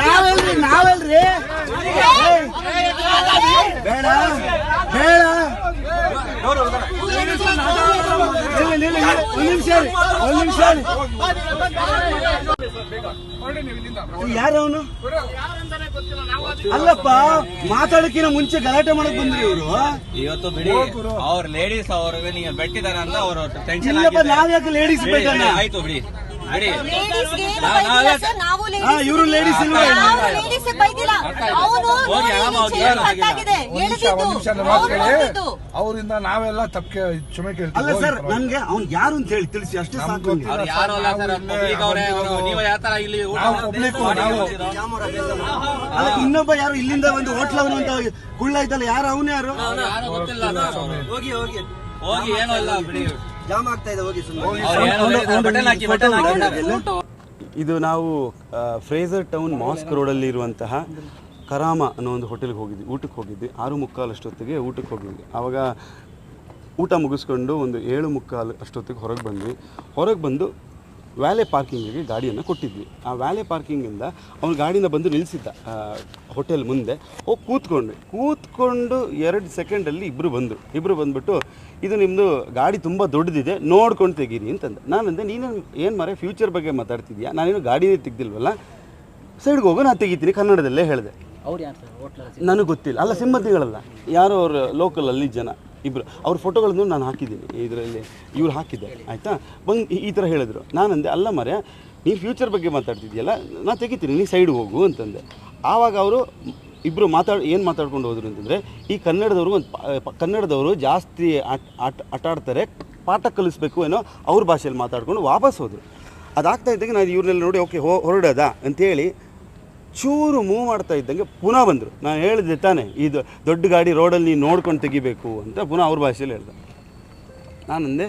ನಾವೆಲ್ರಿ ನಾವೆಲ್ರಿ. ಬೇಡ ಬೇಡ. ಒಂದ್ ನಿಮಿಷ ಒಂದ್ ನಿಮಿಷ ಇರಿ. ಯಾರು ಅವನು? ಅಲ್ಲಪ್ಪ ಮಾತಾಡಕಿನ ಮುಂಚೆ ಗಲಾಟೆ ಮಾಡಕ್ ಬಂದ್ರಿ ಇವರು. ಇವತ್ತು ಬಿಡಿ ಅವ್ರ ಲೇಡೀಸ್ ಅವ್ರಿಗೆ ನೀವು ಬೆಟ್ಟಿದಾರ ಅಂತ ಅವ್ರ ಟೆನ್ಷನ್ ಇಲ್ಲಪ್ಪ ನಾವ್ ಯಾಕೆ ಲೇಡೀಸ್ ಬೇಕಲ್ಲ ಆಯ್ತು ಬಿಡಿ. ಬಿಡಿ. ಇವರು ಲೇಡೀಸ್ ಇಲ್ವಾ? ಅವನು ಅವರಿಂದ ನಾವೆಲ್ಲ ತಪ್ಕೆ ಕ್ಷಮೆ ಅಲ್ಲ ಕೇಳ್ತೀವಿ ಸರ್ ನನ್ಗೆ ಅವ್ನ್ ಯಾರು ಅಂತ ಹೇಳಿ ತಿಳಿಸಿ ಅಷ್ಟೇ ಸಾಕು ನಂಗೆ. ಅವ್ರು ಯಾರು ಅಲ್ಲ ಸರ್ ಪಬ್ಲಿಕ್ ಅವರೇ ಅವರು ನೀವು ಯಾವ ಇಲ್ಲಿ ಊಟ ನಾವು ಮಾಡ್ತೀರಿ? ನಾವು- ಅಲ್ಲ ಇನ್ನೊಬ್ಬ ಯಾರು? ಇಲ್ಲಿಂದ ಒಂದು ಹೋಟ್ಲ್ ಅಂತ ಕುಳ್ಳ ಇದ್ದಲ್ಲ ಯಾರು? ಅವನೇ ಯಾರು? ಯಾರು ಗೊತ್ತಿಲ್ಲ ಹೋಗಿ ಹೋಗಿ. ಹೋಗಿ ಏನೋ ಇಲ್ಲ ಬಿಡಿ. ಜಾಮ್ ಆಗ್ತಾ ಇದೆ ಹೋಗಿ ಅವ್ರು ಏನೋ ಹೇಳಿದ್ರು, ಬಟನ್ ಹಾಕಿ ಬಟನ್ ಹಾಕಿ. ಇದು ನಾವು ಫ್ರೇಸರ್ ಫ್ರೇಜರ್ ಟೌನ್ ಮಾಸ್ಕ್ ರೋಡಲ್ಲಿ ಇರುವಂತಹ ಕರಾಮ ಅನ್ನೋ ಒಂದು ಹೋಟೆಲ್ಗೆ ಹೋಗಿದ್ವಿ ಊಟಕ್ಕೆ ಹೋಗಿದ್ವಿ. ಆರು ಮುಕ್ಕಾಲು ಅಷ್ಟೊತ್ತಿಗೆ ಊಟಕ್ಕೆ ಹೋಗಿದ್ವಿ. ಆವಾಗ ಊಟ ಮುಗಿಸ್ಕೊಂಡು ಒಂದು ಏಳು ಮುಕ್ಕಾಲು ಅಷ್ಟೊತ್ತಿಗೆ ಹೊರಗೆ ಬಂದ್ವಿ. ಹೊರಗೆ ಬಂದು ವ್ಯಾಲೆ ಪಾರ್ಕಿಂಗಿಗೆ ಗಾಡಿಯನ್ನು ಕೊಟ್ಟಿದ್ವಿ. ಆ ವ್ಯಾಲೆ ಪಾರ್ಕಿಂಗಿಂದ ಅವ್ನು ಗಾಡಿನ ಬಂದು ನಿಲ್ಲಿಸಿದ್ದ ಹೋಟೆಲ್ ಮುಂದೆ. ಹೋಗಿ ಕೂತ್ಕೊಂಡ್ವಿ. ಕೂತ್ಕೊಂಡು ಎರಡು ಸೆಕೆಂಡಲ್ಲಿ ಇಬ್ಬರು ಬಂದರು. ಇಬ್ಬರು ಬಂದ್ಬಿಟ್ಟು ಇದು ನಿಮ್ಮದು ಗಾಡಿ ತುಂಬ ದೊಡ್ಡದಿದೆ ನೋಡ್ಕೊಂಡು ತೆಗೀರಿ ಅಂತಂದು. ನಾನಂದೆ ನೀನು ಏನು ಮರೆ ಫ್ಯೂಚರ್ ಬಗ್ಗೆ ಮಾತಾಡ್ತಿದ್ಯಾ? ನಾನೇನು ಗಾಡಿನೇ ತೆಗ್ದಿಲ್ವಲ್ಲ? ಸೈಡ್ಗೆ ಹೋಗೋ ನಾನು ತೆಗಿತೀನಿ ಕನ್ನಡದಲ್ಲೇ ಹೇಳಿದೆ. ಅವ್ರು ನನಗೆ ಗೊತ್ತಿಲ್ಲ. ಅಲ್ಲ ಸಿಂಬತ್ತಿಗಳಲ್ಲ ಯಾರೋ ಅವ್ರ ಲೋಕಲ್ ಅಲ್ಲಿ ಜನ ಇಬ್ಬರು ಅವ್ರ ಫೋಟೋಗಳನ್ನು ನಾನು ಹಾಕಿದ್ದೀನಿ ಇದರಲ್ಲಿ. ಇವ್ರು ಹಾಕಿದ್ದೆ ಆಯಿತಾ? ಬಂದು ಈ- ಈ ಥರ ಹೇಳಿದ್ರು. ನಾನಂದೆ ಅಲ್ಲ ಮರೆ ನೀನು ಫ್ಯೂಚರ್ ಬಗ್ಗೆ ಮಾತಾಡ್ತಿದ್ಯಲ್ಲ ನಾನು ತೆಗಿತೀನಿ ನೀ ಸೈಡ್ ಹೋಗು ಅಂತಂದೆ. ಆವಾಗ ಅವರು ಇಬ್ಬರು ಮಾತಾಡ್, ಏನು ಮಾತಾಡ್ಕೊಂಡು ಹೋದ್ರು ಅಂತಂದರೆ, ಈ ಕನ್ನಡದವರು ಒಂದು ಕನ್ನಡದವರು ಜಾಸ್ತಿ ಆಟ ಆಟ ಆಟ ಆಡ್ತಾರೆ ಪಾಠ ಕಲಿಸ್ಬೇಕು ಏನೋ ಅವ್ರ ಭಾಷೆಯಲ್ಲಿ ಮಾತಾಡ್ಕೊಂಡು ವಾಪಸ್ ಹೋದರು. ಅದಾಗ್ತಾ ಇದ್ದಂಗೆ ನಾನು ಇವ್ರನ್ನೆಲ್ಲ ನೋಡಿ, ಓಕೆ, ಹೋ, ಹೊರಡೋದ ಅಂತೇಳಿ ಚೂರು ಮೂವ್ ಮಾಡ್ತಾ ಇದ್ದಂಗೆ ಪುನಃ ಬಂದರು. ನಾನು ಹೇಳಿದೆ ತಾನೆ, ಇದು ದೊಡ್ಡ ಗಾಡಿ ರೋಡಲ್ಲಿ ನೋಡ್ಕೊಂಡು ತೆಗಿಬೇಕು ಅಂತ ಪುನಃ ಅವ್ರ ಭಾಷೆಯಲ್ಲಿ ಹೇಳ್ದೆ. ನಾನಂದೆ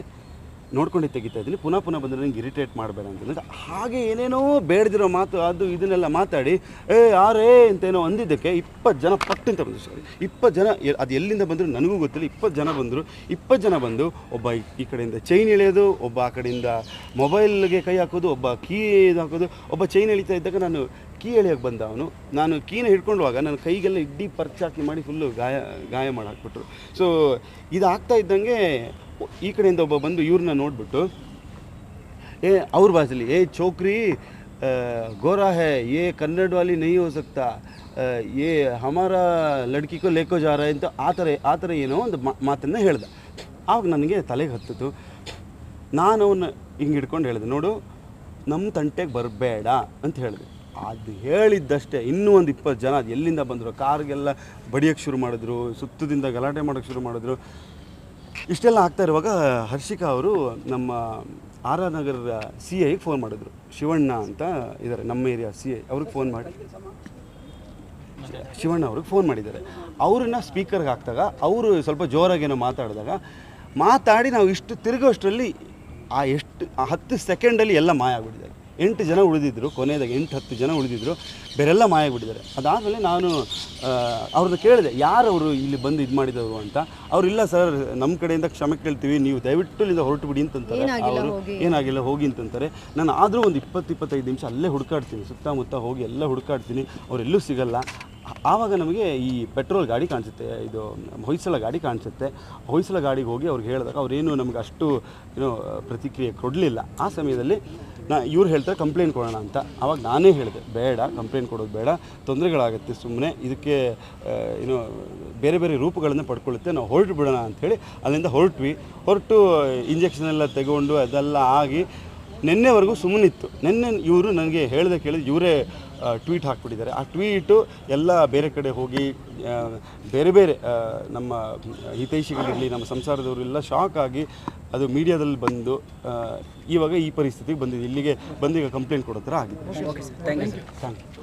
ನೋಡ್ಕೊಂಡೆ ತೆಗಿತಾ ಇದ್ದೀನಿ. ಪುನಃ ಪುನಃ ಬಂದರೆ ನಂಗೆ ಇರಿಟೇಟ್ ಮಾಡಬೇಡ ಅಂತಂದ್ರೆ ಹಾಗೆ ಏನೇನೋ ಬೇಡದಿರೋ ಮಾತು, ಅದು ಇದನ್ನೆಲ್ಲ ಮಾತಾಡಿ, ಏ, ಯಾರೇ ಅಂತೇನೋ ಅಂದಿದ್ದಕ್ಕೆ ಇಪ್ಪತ್ತು ಜನ ಪಟ್ಟಂತ ಬಂದರು ಸಾರಿ ಇಪ್ಪತ್ತು ಜನ ಅದು ಎಲ್ಲಿಂದ ಬಂದರು ನನಗೂ ಗೊತ್ತಿಲ್ಲ. ಇಪ್ಪತ್ತು ಜನ ಬಂದರು, ಇಪ್ಪತ್ತು ಜನ ಬಂದು ಒಬ್ಬ ಈ ಕಡೆಯಿಂದ ಚೈನ್ ಎಳೆಯೋದು, ಒಬ್ಬ ಆ ಕಡೆಯಿಂದ ಮೊಬೈಲ್ಗೆ ಕೈ ಹಾಕೋದು, ಒಬ್ಬ ಕೀ ಇದು ಹಾಕೋದು, ಒಬ್ಬ ಚೈನ್ ಎಳಿತಾ ಇದ್ದಾಗ ನಾನು ಕೀ ಎಳೆಯೋಕೆ ಬಂದ ಅವನು. ನಾನು ಕೀನ ಹಿಡ್ಕೊಂಡುವಾಗ ನನ್ನ ಕೈಗೆಲ್ಲ ಇಡ್ಡಿ ಪರ್ಚಾಕಿ ಮಾಡಿ ಫುಲ್ಲು ಗಾಯ ಗಾಯ ಮಾಡಿ ಹಾಕ್ಬಿಟ್ರು ಸೊ ಆಗ್ತಾ ಇದ್ದಂಗೆ ಈ ಕಡೆಯಿಂದ ಒಬ್ಬ ಬಂದು ಇವ್ರನ್ನ ನೋಡಿಬಿಟ್ಟು, ಏ, ಅವ್ರ ಭಾಷೆಲಿ ಏ ಚೋಕ್ರಿ ಗೋರಾ ಹೇ ಏ ಕನ್ನಡ ವಾಲಿ ನೈ ಹೋ ಸಕ್ತಾ ಏ ಹಮಾರ ಲಡ್ಕಿಕೋ ಲೇಕೋ ಜಾರ ಅಂತ ಆ ಥರ ಆ ಥರ ಏನೋ ಒಂದು ಮಾತನ್ನು ಹೇಳ್ದೆ. ಆವಾಗ ನನಗೆ ತಲೆಗೆ ಹತ್ತಿತು. ನಾನು ಅವನ್ನ ಹಿಂಗೆ ಹಿಡ್ಕೊಂಡು ಹೇಳಿದೆ, ನೋಡು ನಮ್ಮ ತಂಟೆಗೆ ಬರಬೇಡ ಅಂತ ಹೇಳಿದೆ. ಅದು ಹೇಳಿದ್ದಷ್ಟೇ. ಇನ್ನೂ ಒಂದು ಇಪ್ಪತ್ತು ಜನ ಅದು ಎಲ್ಲಿಂದ ಬಂದರು? ಕಾರ್ಗೆಲ್ಲ ಬಡಿಯೋಕ್ಕೆ ಶುರು ಮಾಡಿದ್ರು, ಸುತ್ತದಿಂದ ಗಲಾಟೆ ಮಾಡೋಕ್ಕೆ ಶುರು ಮಾಡಿದ್ರು. ಇಷ್ಟೆಲ್ಲ ಆಗ್ತಾ ಇರುವಾಗ ಹರ್ಷಿಕಾ ಅವರು ನಮ್ಮ ಆರ್ ಆರ್ ನಗರ ಸಿ ಐಗೆ ಫೋನ್ ಮಾಡಿದ್ರು. ಶಿವಣ್ಣ ಅಂತ ಇದ್ದಾರೆ, ನಮ್ಮ ಏರಿಯಾ ಸಿ ಐ. ಅವ್ರಿಗೆ ಫೋನ್ ಮಾಡಿ. ಶಿವಣ್ಣ ಅವ್ರಿಗೆ ಫೋನ್ ಮಾಡಿದ್ದಾರೆ. ಅವ್ರನ್ನ ಸ್ಪೀಕರ್ಗೆ ಹಾಕಿದಾಗ, ಅವರು ಸ್ವಲ್ಪ ಜೋರಾಗೇನೋ ಮಾತಾಡಿದಾಗ, ಮಾತಾಡಿ ನಾವು ಇಷ್ಟು ತಿರುಗೋಷ್ಟರಲ್ಲಿ ಆ ಎಷ್ಟು, ಆ ಹತ್ತು ಸೆಕೆಂಡಲ್ಲಿ ಎಲ್ಲ ಮಾಯ ಆಗ್ಬಿಟ್ಟಿದ್ದಾರೆ ಎಂಟು ಜನ ಉಳಿದಿದ್ದರು ಕೊನೆಯದಾಗಿ ಎಂಟು ಹತ್ತು ಜನ ಉಳಿದಿದ್ದರು ಬೇರೆಲ್ಲ ಮಾಯ ಆಗ್ಬಿಟ್ಟಿದ್ದಾರೆ ಅದಾದಮೇಲೆ ನಾನು ಅವ್ರನ್ನ ಕೇಳಿದೆ ಯಾರು ಅವರು ಇಲ್ಲಿ ಬಂದು ಇದು ಮಾಡಿದವರು ಅಂತ. ಅವ್ರು ಇಲ್ಲ ಸರ್ ನಮ್ಮ ಕಡೆಯಿಂದ ಕ್ಷಮೆ ಕೇಳ್ತೀವಿ ನೀವು ದಯವಿಟ್ಟು ಇಲ್ಲಿಂದ ಹೊರಟು ಬಿಡಿ ಅಂತಂತಾರೆ ಅವರು ಏನಾಗಿಲ್ಲ ಹೋಗಿ ಅಂತಂತಾರೆ. ನಾನು ಆದರೂ ಒಂದು ಇಪ್ಪತ್ತು ಇಪ್ಪತ್ತೈದು ನಿಮಿಷ ಅಲ್ಲೇ ಹುಡುಕಾಡ್ತೀನಿ ಸುತ್ತಮುತ್ತ ಹೋಗಿ ಎಲ್ಲ ಹುಡುಕಾಡ್ತೀನಿ ಅವರೆಲ್ಲೂ ಸಿಗಲ್ಲ. ಆವಾಗ ನಮಗೆ ಈ ಪೆಟ್ರೋಲ್ ಗಾಡಿ ಕಾಣಿಸುತ್ತೆ ಇದು ಹೊಯ್ಸಳ ಗಾಡಿ ಕಾಣಿಸುತ್ತೆ. ಹೊಯ್ಸಳ ಗಾಡಿಗೆ ಹೋಗಿ ಅವ್ರಿಗೆ ಹೇಳಿದಾಗ ಅವರೇನು ನಮಗೆ ಅಷ್ಟು ಏನೋ ಪ್ರತಿಕ್ರಿಯೆ ಕೊಡಲಿಲ್ಲ. ಆ ಸಮಯದಲ್ಲಿ ನಾ ಇವ್ರು ಹೇಳ್ತಾರೆ ಕಂಪ್ಲೇಂಟ್ ಕೊಡೋಣ ಅಂತ. ಆವಾಗ ನಾನೇ ಹೇಳಿದೆ, ಬೇಡ ಕಂಪ್ಲೇಂಟ್ ಕೊಡೋದು ಬೇಡ, ತೊಂದರೆಗಳಾಗುತ್ತೆ ಸುಮ್ಮನೆ ಇದಕ್ಕೆ ಏನು ಬೇರೆ ಬೇರೆ ರೂಪಗಳನ್ನು ಪಡ್ಕೊಳ್ಳುತ್ತೆ, ನಾವು ಹೊರಟು ಬಿಡೋಣ ಅಂಥೇಳಿ ಅಲ್ಲಿಂದ ಹೊರಟ್ವಿ. ಹೊರಟು ಇಂಜೆಕ್ಷನ್ ಎಲ್ಲ ತಗೊಂಡು ಅದೆಲ್ಲ ಆಗಿ ನಿನ್ನೆವರೆಗೂ ಸುಮ್ಮನಿತ್ತು. ನಿನ್ನೆ ಇವರು ನನಗೆ ಹೇಳ್ದೆ ಕೇಳಿದ ಇವರೇ ಟ್ವೀಟ್ ಹಾಕ್ಬಿಟ್ಟಿದ್ದಾರೆ. ಆ ಟ್ವೀಟು ಎಲ್ಲ ಬೇರೆ ಕಡೆ ಹೋಗಿ ಬೇರೆ ಬೇರೆ ನಮ್ಮ ಹಿತೈಷಿಗಳಿರಲಿ ನಮ್ಮ ಸಂಸಾರದವರೆಲ್ಲ ಶಾಕ್ ಆಗಿ ಅದು ಮೀಡಿಯಾದಲ್ಲಿ ಬಂದು ಇವಾಗ ಈ ಪರಿಸ್ಥಿತಿಗೆ ಬಂದಿದೆ. ಇಲ್ಲಿಗೆ ಬಂದೀಗ ಕಂಪ್ಲೇಂಟ್ ಕೊಡೋ ಥರ ಆಗಿದೆ. Thank you